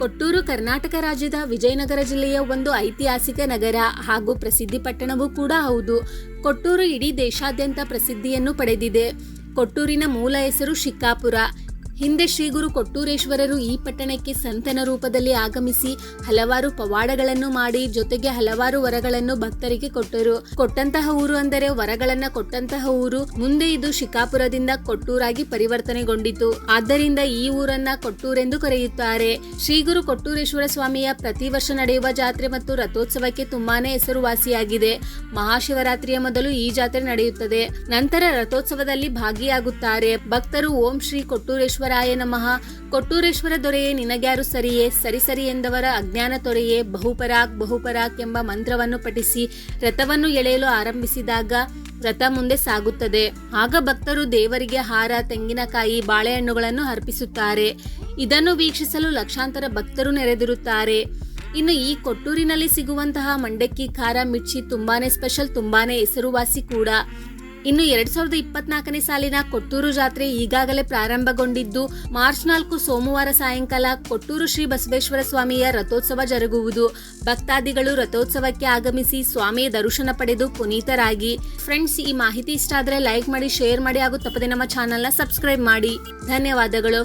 ಕೊಟ್ಟೂರು ಕರ್ನಾಟಕ ರಾಜ್ಯದ ವಿಜಯನಗರ ಜಿಲ್ಲೆಯ ಒಂದು ಐತಿಹಾಸಿಕ ನಗರ ಹಾಗೂ ಪ್ರಸಿದ್ಧಿ ಪಟ್ಟಣವೂ ಕೂಡ ಹೌದು. ಕೊಟ್ಟೂರು ಇಡೀ ದೇಶಾದ್ಯಂತ ಪ್ರಸಿದ್ಧಿಯನ್ನು ಪಡೆದಿದೆ. ಕೊಟ್ಟೂರಿನ ಮೂಲ ಹೆಸರು ಶಿಕಾಪುರ. ಹಿಂದೆ ಶ್ರೀಗುರು ಕೊಟ್ಟೂರೇಶ್ವರರು ಈ ಪಟ್ಟಣಕ್ಕೆ ಸಂತನ ರೂಪದಲ್ಲಿ ಆಗಮಿಸಿ ಹಲವಾರು ಪವಾಡಗಳನ್ನು ಮಾಡಿ ಜೊತೆಗೆ ಹಲವಾರು ವರಗಳನ್ನು ಭಕ್ತರಿಗೆ ಕೊಟ್ಟರು. ಕೊಟ್ಟಂತಹ ಊರು ಅಂದರೆ ವರಗಳನ್ನ ಕೊಟ್ಟಂತಹ ಊರು ಮುಂದೆ ಇದು ಶಿಕಾಪುರದಿಂದ ಕೊಟ್ಟೂರಾಗಿ ಪರಿವರ್ತನೆಗೊಂಡಿತು. ಆದ್ದರಿಂದ ಈ ಊರನ್ನ ಕೊಟ್ಟೂರೆಂದು ಕರೆಯುತ್ತಾರೆ. ಶ್ರೀಗುರು ಕೊಟ್ಟೂರೇಶ್ವರ ಸ್ವಾಮಿಯ ಪ್ರತಿ ವರ್ಷ ನಡೆಯುವ ಜಾತ್ರೆ ಮತ್ತು ರಥೋತ್ಸವಕ್ಕೆ ತುಂಬಾನೇ ಹೆಸರುವಾಸಿಯಾಗಿದೆ. ಮಹಾಶಿವರಾತ್ರಿಯ ಮೊದಲು ಈ ಜಾತ್ರೆ ನಡೆಯುತ್ತದೆ. ನಂತರ ರಥೋತ್ಸವದಲ್ಲಿ ಭಾಗಿಯಾಗುತ್ತಾರೆ. ಭಕ್ತರು ಓಂ ಶ್ರೀ ಕೊಟ್ಟೂರೇಶ್ವರಾಯ ನಮಃ. ಕೊಟ್ಟೂರೇಶ್ವರ ದೊರೆಯೇ ನಿನಗ್ಯಾರು ಸರಿಯೇ, ಸರಿ ಸರಿ ಎಂದವರ ಅಜ್ಞಾನ ತೊರೆಯೇ, ಬಹುಪರಾಕ್ ಬಹುಪರಾಕ್ ಎಂಬ ಮಂತ್ರವನ್ನು ಪಠಿಸಿ, ರಥವನ್ನು ಎಳೆಯಲು ಆರಂಭಿಸಿದಾಗ ರಥ ಮುಂದೆ ಸಾಗುತ್ತದೆ. ಆಗ ಭಕ್ತರು ದೇವರಿಗೆ ಹಾರ, ತೆಂಗಿನಕಾಯಿ, ಬಾಳೆಹಣ್ಣುಗಳನ್ನು ಅರ್ಪಿಸುತ್ತಾರೆ. ಇದನ್ನು ವೀಕ್ಷಿಸಲು ಲಕ್ಷಾಂತರ ಭಕ್ತರು ನೆರೆದಿರುತ್ತಾರೆ. ಇನ್ನು ಈ ಕೊಟ್ಟೂರಿನಲ್ಲಿ ಸಿಗುವಂತಹ ಮಂಡಕ್ಕಿ, ಖಾರ, ಮಿರ್ಚಿ ತುಂಬಾನೇ ಸ್ಪೆಷಲ್ ತುಂಬಾನೇ ಹೆಸರುವಾಸಿ ಕೂಡ. ಇನ್ನು ಎರಡ್ ಸಾವಿರದ ಇಪ್ಪತ್ನಾಲ್ಕನೇ ಸಾಲಿನ ಕೊಟ್ಟೂರು ಜಾತ್ರೆ ಈಗಾಗಲೇ ಪ್ರಾರಂಭಗೊಂಡಿದ್ದು ಮಾರ್ಚ್ ನಾಲ್ಕು ಸೋಮವಾರ ಸಾಯಂಕಾಲ ಕೊಟ್ಟೂರು ಶ್ರೀ ಬಸವೇಶ್ವರ ಸ್ವಾಮಿಯ ರಥೋತ್ಸವ ಜರುಗುವುದು. ಭಕ್ತಾದಿಗಳು ರಥೋತ್ಸವಕ್ಕೆ ಆಗಮಿಸಿ ಸ್ವಾಮಿಯ ದರ್ಶನ ಪಡೆದು ಪುನೀತರಾಗಿ. ಫ್ರೆಂಡ್ಸ್ ಈ ಮಾಹಿತಿ ಇಷ್ಟ ಆದರೆ ಲೈಕ್ ಮಾಡಿ ಶೇರ್ ಮಾಡಿ ಹಾಗೂ ತಪ್ಪದೆ ನಮ್ಮ ಚಾನೆಲ್ನ ಸಬ್ಸ್ಕ್ರೈಬ್ ಮಾಡಿ. ಧನ್ಯವಾದಗಳು.